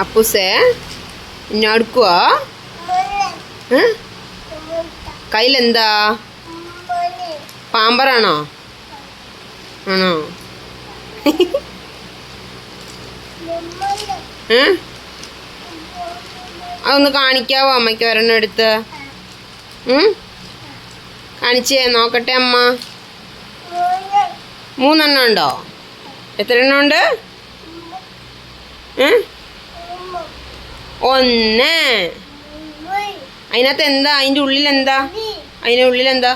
അപ്പൂസേ ഇന്നെ കയ്യിലെന്താ? പാമ്പറാണോ? ആണോ? അതൊന്ന് കാണിക്കാവോ അമ്മയ്ക്ക് ഒരെണ്ണം എടുത്ത്? കാണിച്ചേ നോക്കട്ടെ അമ്മ. മൂന്നെണ്ണം ഉണ്ടോ? എത്ര എണ്ണം ഉണ്ട്? ഏ? ഒന്ന്. അതിനകത്ത് എന്താ? അതിന്റെ ഉള്ളിൽ എന്താ അതിന്റെ ഉള്ളിൽ എന്താ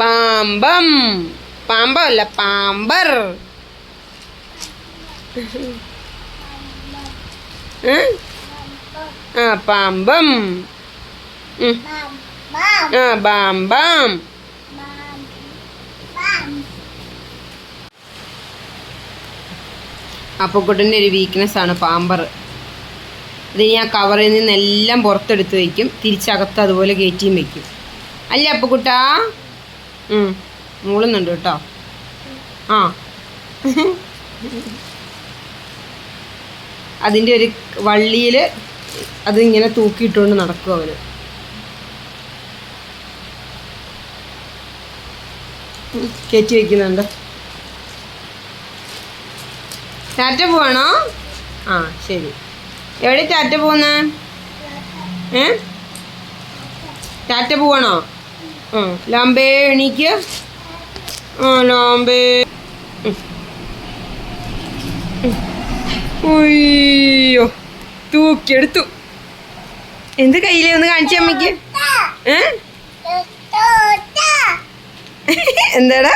പാമ്പം. പാമ്പല്ല പാമ്പർ? ആ പാമ്പം. ആ ബാംബാം അപ്പക്കുട്ടന്റെ ഒരു വീക്ക്നെസ് ആണ് പാമ്പർ. അത് ഞാൻ കവറിൽ നിന്നെല്ലാം പുറത്തെടുത്ത് വയ്ക്കും തിരിച്ചകത്ത് അതുപോലെ കയറ്റിയും വയ്ക്കും അല്ലേ അപ്പക്കുട്ടാ? മൂളുന്നുണ്ട് കേട്ടോ. ആ. അതിന്റെ ഒരു വള്ളിയിൽ അതിങ്ങനെ തൂക്കിയിട്ടുകൊണ്ട് നടക്കും അവന് കയറ്റി വയ്ക്കുന്നുണ്ട് ടാറ്റ പോവാണോ? ആ ശരി. എവിടെ ടാറ്റ പോകുന്ന ഏ? ടാറ്റ പോവാണോ? ആ ലാമ്പേ എണീക്ക്. ആ. ഉം. ഉയ്യോ തൂക്കിയെടുത്തു എന്ത് കയ്യിലേ? ഒന്ന് കാണിച്ച അമ്മയ്ക്ക്. ഏ? എന്താടാ?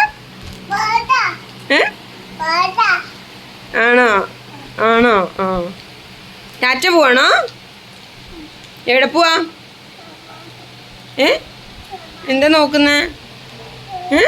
ഏ? ആണോ? ആണോ? ആ. ടാറ്റ പോവാണോ? എവിടെ പോവാ? ഏ? എന്താ നോക്കുന്നേ? ഏ?